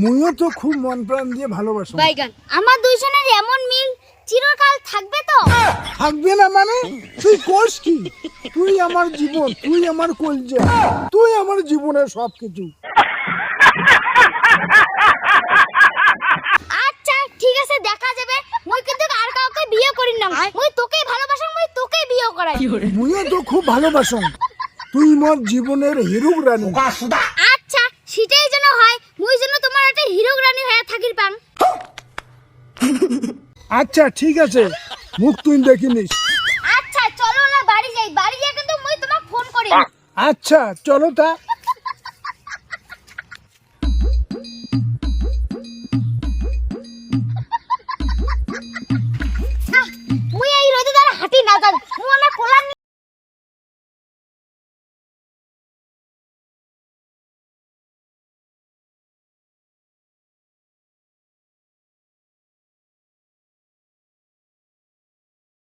মুইও তো খুব মন প্রাণ দিয়ে ভালোবাসো। বাইগান আমার দুইজনের এমন মিল চিরকাল থাকবে তো? থাকবে না মানে? তুই কোষ কি? তুই আমার জীবন তুই আমার কলজা তুই আমার জীবনের সব কিছু আচ্ছা ঠিক আছে দেখা যাবে। মুই কিন্তু আর কাউকে বিয়ে করি না। মুই তোকেই ভালোবাসা মুই তোকেই বিয়ে করাই। মুইও তো খুব ভালোবাসো। তুই মোর জীবনের হিরুক রানী। সেটাই যেন হয় মুই যেন তোমার একটা হিরো রানী হয়ে থাকির পাম। আচ্ছা ঠিক আছে। মুখ তুই দেখিনিস আচ্ছা চলো না বাড়ি যাই। বাড়ি যাই কিন্তু মুই তোমাকে ফোন করি আচ্ছা চলো তা।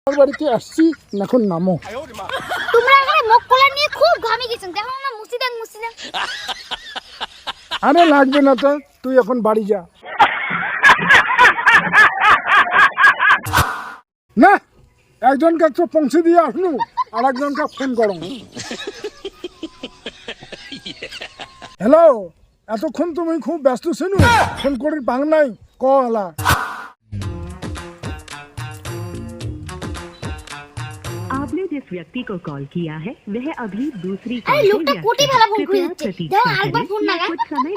আমার বাড়িতে আসছি এখন নামো। তোমরা এখানে মুখ নিয়ে খুব ঘামে গেছেন দেখো না দেখ মুসি দেখ আরে লাগবে না তো তুই এখন বাড়ি যা। না একজনকে তো পৌঁছে দিয়ে আসলু আর একজনকে ফোন করো। হ্যালো এতক্ষণ তুমি খুব ব্যস্ত ছিল ফোন করি পাং নাই কলা जिस व्यक्ति को कॉल किया है वह अभी दूसरी আরে कॉल पे লোকটা व्यस्त কোটি है। ভালো ফোন করে कृपया দিচ্ছে प्रतीक्षा দেখো আরেকবার करें ফোন या লাগা कुछ समय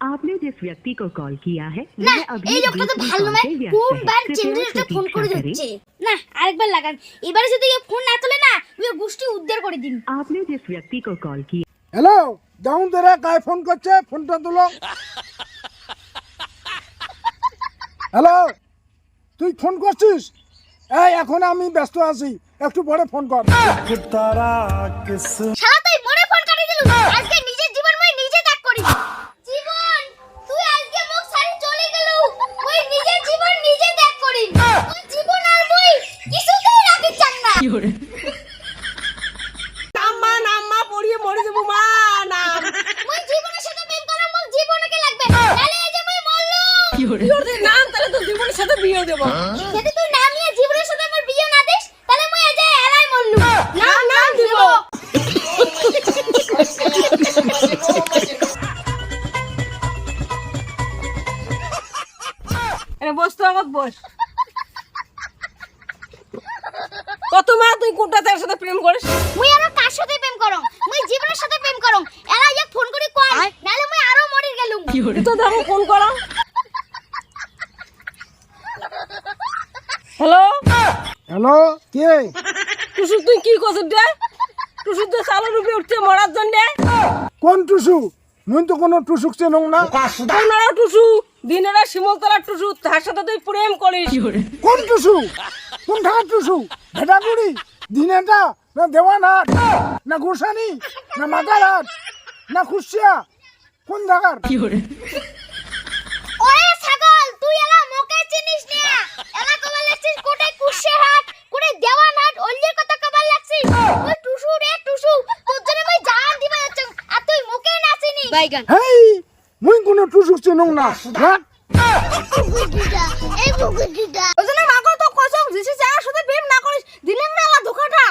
आपने जिस व्यक्ति को कॉल किया है না वह अभी এই লোকটা তো दूसरी ভালো कॉल নয় पे व्यस्त কোনবার है। চেঞ্জের कृपया ফোন করে प्रतीक्षा करें দিচ্ছে না আরেকবার লাগান এবারে যদি কেউ ফোন না তোলে না ওই গোষ্ঠী উদ্ধার করে দিন आपने जिस व्यक्ति को कॉल किया হ্যালো যাউন তোরা কায় ফোন করছে ফোনটা তুলো হ্যালো তুই ফোন করছিস এই এখন আমি ব্যস্ত আছি। একটু পরে ফোন কর। শালা তুই মরে ফোন কাটি দিলু। আজকে নিজের জীবন মই নিজে ত্যাগ করি জীবন তুই আজকে মুখ ছাড়ি চলে গেল। মই নিজের জীবন নিজে ত্যাগ করি জীবন আর মই কিছুতেই রাখি চান না। নাম্মা নাম্মা পড়িয়ে মরে যাব মা নাম মই জীবনের সাথে প্রেম করা মোক জীবনকে লাগবে। নালে এই যে মই মরলু তোর নাম তাহলে তোর জীবনের সাথে বিয়ে দেবো। বস কত মা তুই কোনটা তার সাথে প্রেম করিস? মুই আর কার সাথে প্রেম করং? মুই জীবনের সাথে প্রেম করং? এলা এক ফোন করে কই নালে মুই আরও মরি গেলুম। তুই তো দেখো ফোন করা হ্যালো? হ্যালো কে? টুসু তুই কি করছিস রে? টুসু তো চালের রূপে উঠছে মরার জন্য। কোন টুসু? মুই তো কোনো টুসুক চেনং না। তোমরা টুসু? দিনেরা শিমলতলার টুসু। তার সাথে তুই প্রেম করিস। কোন টুসু? কোন ঠাকার টুসু? ভেটাগুড়ি দিনেটা না দেওয়ানহাট না গোসানি না মাতারহাট না খুশিয়া কোন জায়গার বাইগান। হেই মুই কোন টুসুক চিনং না। রাখ এই বুকুটিটা ওজনে মাগো তো কসং জিসি যা সাথে প্রেম না করিস দিলেন না আলা ধোকাটা।